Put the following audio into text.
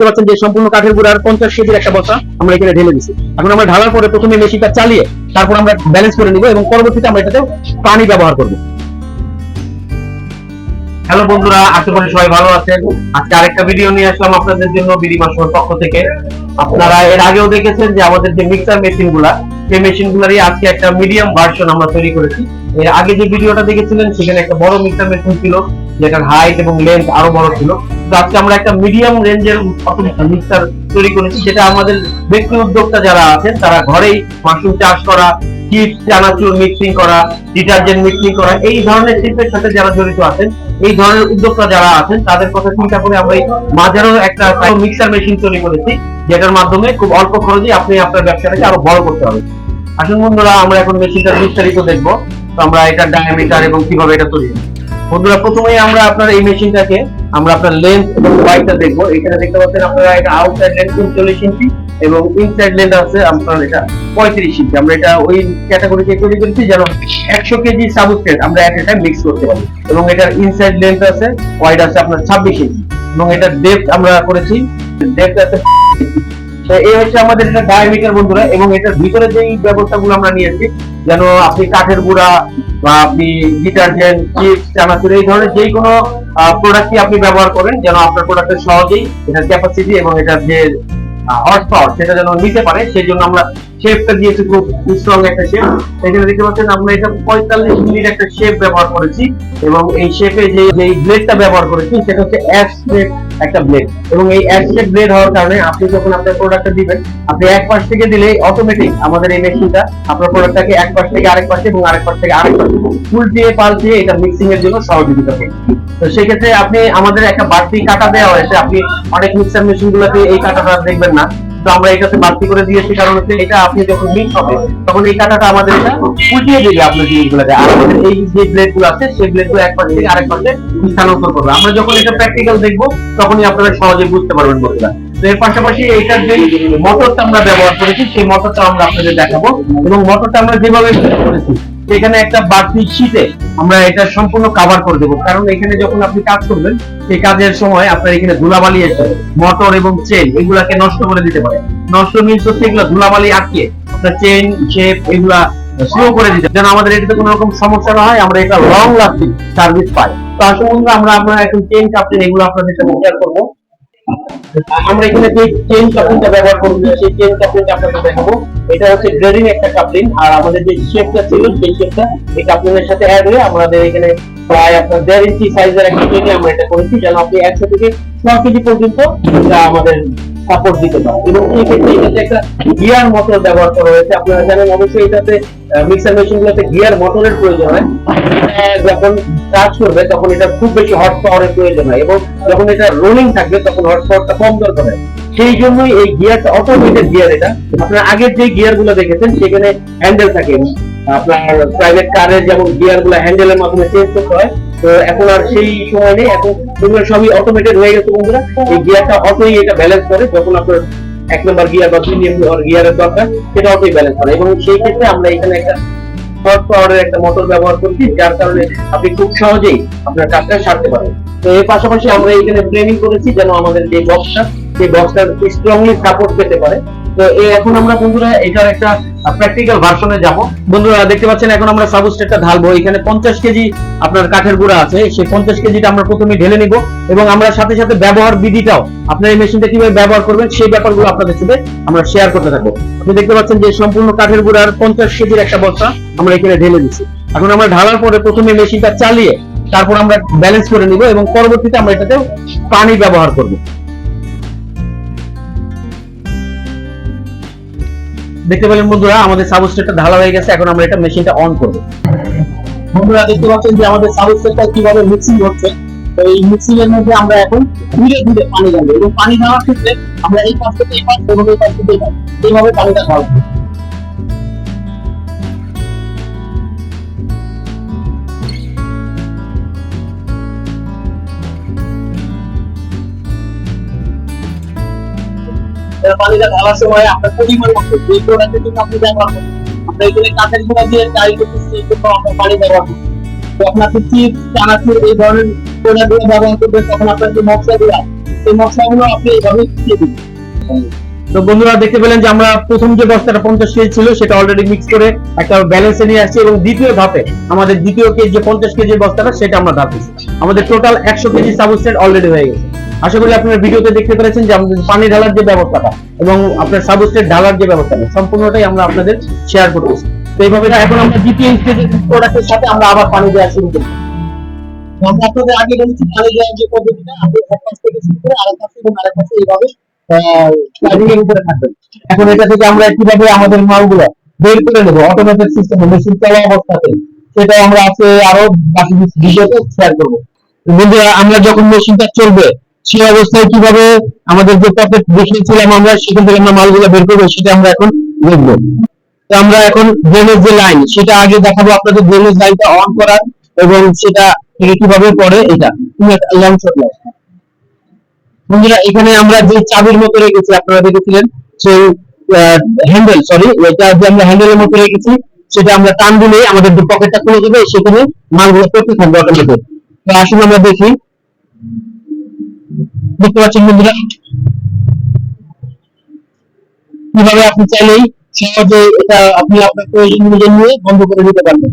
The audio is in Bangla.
দেখতে পাচ্ছেন যে সম্পূর্ণ কাঠের গুঁড়ার পঞ্চাশ কেজির একটা বস্তা আমরা এখানে ঢেলে দিচ্ছি এখন আমরা ঢালার পরে প্রথমে মেশিনটা চালিয়ে তারপর আমরা ব্যালেন্স করে নিব এবং পরবর্তীতে আমরা এটাতে পানি ব্যবহার করব। হ্যালো বন্ধুরা, আশা করি সবাই ভালো আছেন। আজকে আরেকটা ভিডিও নিয়ে আসলাম আপনাদের জন্য বিডি মাসুর পক্ষ থেকে। আপনারা এর আগেও দেখেছেন যে আমাদের যে মিক্সার মেশিনগুলা, সেই মেশিন গুলারই আজকে একটা মিডিয়াম ভার্সন আমরা তৈরি করেছি। এর আগে যে ভিডিওটা দেখেছিলেন, সেখানে একটা বড় মিক্সার মেশিন ছিল, যেটার হাইট এবং লেন্থ আরও বড় ছিল। আজকে আমরা একটা মিডিয়াম রেঞ্জের মিক্সার তৈরি করেছি যেটা আমাদের ব্যক্তি উদ্যোক্তা যারা আছেন, তারা ঘরেই মাশরুম চাষ করা চিপস চানাচুর মিক্সিং করা ডিটারজেন্ট মিক্সিং করা, এই ধরনের শিল্পের সাথে যারা জড়িত আছেন, এই ধরনের উদ্যোক্তা যারা আছেন, তাদের কথা চিন্তা করে আমরা একটা মিক্সার মেশিন তৈরি করেছি, যেটার মাধ্যমে খুব অল্প খরচে আপনি আপনার ব্যবসাটাকে আরও বড় করতে হবে আসুন বন্ধুরা, আমরা এখন মেশিনটার বিস্তারিত দেখব, তো আমরা এটার ডায়ামিটার এবং কীভাবে এটা তৈরি। বন্ধুরা, প্রথমেই আমরা আপনার এই মেশিনটাকে আমরা আপনার লেন্থ এবং ওয়াইডটা দেখব। এখানে দেখতে পাচ্ছেন আপনারা এটা আউটসাইড লেন্থ উনচল্লিশ ইঞ্চি এবং ইনসাইড লেন্থ আছে আপনার এটা পঁয়ত্রিশ ইঞ্চি আমরা এটা ওই ক্যাটাগরিতে তৈরি করেছি যেন একশো কেজি সাবস্ট্রেট আমরা এক একটা মিক্স করতে পারি। এবং এটার ইনসাইড লেন্থ আছে ওয়াইড আছে আপনার ছাব্বিশ ইঞ্চি এবং এটার ডেপথ আমরা করেছি ডেপথ আছে এই হচ্ছে আমাদের এটা ডায়ামিটার বন্ধুরা, এবং এটার ভিতরে যেই ব্যবস্থাগুলো আমরা নিয়েছি, যেন আপনি কাঠের গুঁড়া বা আপনি ডিটারজেন্ট চিপস চানাচুর, এই ধরনের যেই কোনো প্রোডাক্টই আপনি ব্যবহার করেন? যেন আপনার প্রোডাক্টের সহজেই এটার ক্যাপাসিটি এবং এটার যে হর্স পাওয়ার সেটা যেন নিতে পারে, সেই জন্য আমরা শেপটা দিয়েছি খুব স্ট্রং একটা শেপ এখানে দেখতে পাচ্ছেন, আমরা এটা পঁয়তাল্লিশ মিনিট একটা শেপ ব্যবহার করেছি এবং এই শেপে যে ব্লেডটা ব্যবহার করেছি, সেটা হচ্ছে অ্যাশ একটা ব্লেড এবং এই এক সেট ব্লেড হওয়ার কারণে আপনি যখন আপনার প্রোডাক্টটা দিবেন, আপনি এক পাশ থেকে দিলে অটোমেটিক আমাদের এই মেশিনটা আপনার প্রোডাক্টটাকে এক পাশ থেকে আরেক পাশে এবং আরেক পাশ থেকে আরেক পাশে উল্টিয়ে পাল্টিয়ে এটা মিক্সিং এর জন্য সহযোগিতা করবে। তো সেক্ষেত্রে আপনি আমাদের একটা বাড়তি কাটা দেওয়া হয়েছে। আপনি অনেক মিক্সার মেশিন গুলোতে এই কাটাটা দেখবেন না। আমরা এটাতে বাড়তি করে দিয়েছি, কারণ হচ্ছে এটা আপনি যখন মিক্স হবে তখন এই কাটাটা আমাদের এটা দেবে আপনার জিনিসগুলোকে আর আমাদের এই যে আছে, সেই এক পাশ থেকে আরেক পাশে স্থানান্তর করবে। আমরা যখন এটা প্র্যাকটিক্যাল দেখব, তখনই আপনারা সহজে বুঝতে পারবেন বন্ধুরা। তো এর পাশাপাশি এইটার যে মোটরটা আমরা ব্যবহার করেছি, সেই মোটরটা আমরা আপনাদের দেখাবো। এবং মোটরটা আমরা যেভাবে করেছি এখানে একটা বাড়তি শীতে আমরা এটা সম্পূর্ণ কভার করে দেবো। কারণ এখানে যখন আপনি কাজ করবেন, সেই কাজের সময় আপনার এখানে ধুলাবালি এসে মোটর এবং চেন এগুলাকে নষ্ট করে দিতে পারে। নষ্ট মিনস হচ্ছে এগুলো ধুলাবালি আটকে, আপনার চেন শেপ এগুলা স্লো করে দিতে যেন আমাদের এটাতে কোনো রকম সমস্যা না হয়, আমরা এটা লং লাস্টিং সার্ভিস পাই। তো আসলে আমরা আপনার এখন চেন কাপড় এগুলো আপনাদের সাথে শেয়ার করব। আমরা এখানে যে চেন কাপড়টা ব্যবহার করছি, সেই চেন কাপড়টা আপনাদের দেখাবো। এটা হচ্ছে গ্রেডিং একটা কাপলিং আর আমাদের যে শেপটা ছিল, সেই শেপটা এই কাপলিং এর সাথে অ্যাড হয়ে আমাদের এখানে প্রায় আপনার দেড় ইঞ্চি সাইজের একটা চেনে আমরা এটা করেছি, যেন আপনি একশো থেকে ছ কেজি পর্যন্ত আমাদের সাপোর্ট দিতে পারে এবং এই ক্ষেত্রে এটাতে একটা গিয়ার মোটর ব্যবহার করা হয়েছে। আপনারা জানেন অবশ্যই এটাতে মিক্সার মেশিন গুলোতে গিয়ার মোটরের প্রয়োজন হয়। যখন কাজ করবে, তখন এটা খুব বেশি হর্স পাওয়ারের প্রয়োজন হয় এবং যখন এটা রোলিং থাকবে, তখন হর্স পাওয়ারটা কম দরকার হয়। সেই জন্যই এই গিয়ারটা অটোমেটেড গিয়ার এটা। আপনার আগের যে গিয়ারগুলো দেখেছেন, সেখানে হ্যান্ডেল থাকে। আপনার প্রাইভেট কারের যেমন গিয়ারগুলো হ্যান্ডেলের মাধ্যমে চেঞ্জ করতে হয়, তো এখন আর সেই সময় নেই। এখন এগুলো সবই অটোমেটেড হয়ে গেছে বন্ধুরা। এই গিয়ারটা অটোই এটা ব্যালেন্স করে, যখন আপনার এক নম্বর গিয়ার বা দুই নম্বর গিয়ারের দরকার, সেটা অটোই ব্যালেন্স করে। এবং সেই ক্ষেত্রে আমরা এখানে একটা শর্ট পাওয়ারের একটা মোটর ব্যবহার করছি, যার কারণে আপনি খুব সহজেই আপনার কাজটা সারতে পারেন তো এর পাশাপাশি আমরা এখানে ফ্রেমিং করেছি যেন আমাদের যে বক্সটা সেই বক্সটা স্ট্রংলি সাপোর্ট পেতে পারে। তো এখন আমরা বন্ধুরা এটার একটা প্র্যাকটিক্যাল ভার্সনে যাব। বন্ধুরা দেখতে পাচ্ছেন এখন আমরা সাবস্টেটটা ঢালবো। এখানে পঞ্চাশ কেজি আপনার কাঠের গুঁড়া আছে। সেই পঞ্চাশ কেজিটা আমরা প্রথমে ঢেলে নিব এবং আমরা সাথে সাথে ব্যবহার বিধিটাও এই মেশিনটা কীভাবে ব্যবহার করবেন সেই ব্যাপারগুলো আপনাদের সাথে আমরা শেয়ার করতে আপনি দেখতে পাচ্ছেন যে সম্পূর্ণ কাঠের গুঁড়ার পঞ্চাশ কেজির একটা বস্তা আমরা এখানে ঢেলে দিচ্ছি। এখন আমরা ঢালার পরে প্রথমে মেশিনটা চালিয়ে তারপর আমরা ব্যালেন্স করে নিব এবং পরবর্তীতে আমরা এটাতে পানি ব্যবহার করব। দেখতে পেলেন বন্ধুরা, আমাদের সাবস্টেটটা ঢালা হয়ে গেছে, এখন আমরা এটা মেশিনটা অন করব। বন্ধুরা, দেখতে পাচ্ছেন যে আমাদের সাবস্টেটটা কীভাবে মিক্সিং হচ্ছে। তো এই মিক্সিং এর মধ্যে আমরা এখন ধীরে ধীরে পানি দেব এবং পানি দেওয়ার ক্ষেত্রে আমরা এই পাশ থেকে এই পাশ এবং এই পাশ থেকে এইভাবে পানিটা ঢালবো। এবার মতো যে প্রোডাক্টের জন্য আমরা এখানে কাঠের গুঁড়া দিয়ে ট্রাই করতেছি এই আমরা ব্যবহার করছি যখন আপনি চিপস, চানাচুর এই ধরনের তখন আপনার যে মশলা সেই মশলাগুলো আপনি এইভাবে দিয়ে দিন তো বন্ধুরা দেখতে পেলেন যে আমরা প্রথম যে বস্তাটা পঞ্চাশ কেজি ছিল, সেটা অলরেডি মিক্স করে একটা ব্যালেন্সে নিয়ে আসছি এবং দ্বিতীয় ধাপে আমাদের দ্বিতীয় কেজি, যে পঞ্চাশ কেজি বস্তাটা, সেটা আমরা ধাপ আমাদের টোটাল একশো কেজি সাবস্টেট অলরেডি হয়ে গেছে। আশা করি আপনারা ভিডিওতে দেখতে পেরেছেন যে আমাদের পানি ঢালার যে ব্যবস্থাটা এবং আপনার সাবস্টেট ঢালার যে ব্যবস্থাটা, সম্পূর্ণটাই আমরা আপনাদের শেয়ার করতেছি তো এইভাবে এখন আমরা দ্বিতীয় স্টেজের প্রোডাক্টের সাথে আমরা আবার পানি দেওয়া শুরু করি আমরা আপনাদের আগে বলেছি, পানি দেওয়ার যে পদ্ধতিটা, আপনি এক পাশ থেকে শুরু করে আরেক পাশে এবং আরেক পাশে এইভাবে থাকবেন এখন এটা থেকে আমরা কীভাবে আমাদের মালগুলো বের করে নেব? অটোমেটেড সিস্টেমে মেশিন চলা অবস্থাতে। সেটা আমরা আজকে আরও বাকি ভিডিওতে শেয়ার করব। বন্ধুরা, আমরা যখন মেশিনটা চলবে, সেই অবস্থায় কীভাবে আমাদের যে পকেট বসিয়েছিলাম আমরা, সেখান থেকে আমরা মালগুলো বের করব, সেটা আমরা এখন দেখব। তো আমরা এখন ড্রেনেজ যে লাইন সেটা আগে দেখাবো আপনাদের ড্রেনেজ লাইনটা অন করার এবং সেটা থেকে কীভাবে পড়ে এটা। তুমি একটা লং শট নাও। বন্ধুরা, এখানে আমরা যে চাবির মতো রেখেছি, আপনারা দেখেছিলেন সেই হ্যান্ডেল সরি এটা যে আমরা হ্যান্ডেলের মতো রেখেছি, সেটা আমরা টান দিলেই আমাদের যে পকেটটা খুলে যাবে, সেখানে মালগুলো পড়তে থাকবে অটোমেটিক তো আসুন আমরা দেখি। দেখতে পাচ্ছেন বন্ধুরা? কীভাবে আপনি চাইলেই সহজে এটা আপনি আপনার প্রয়োজন অনুযায়ী নিয়ে বন্ধ করে দিতে পারবেন।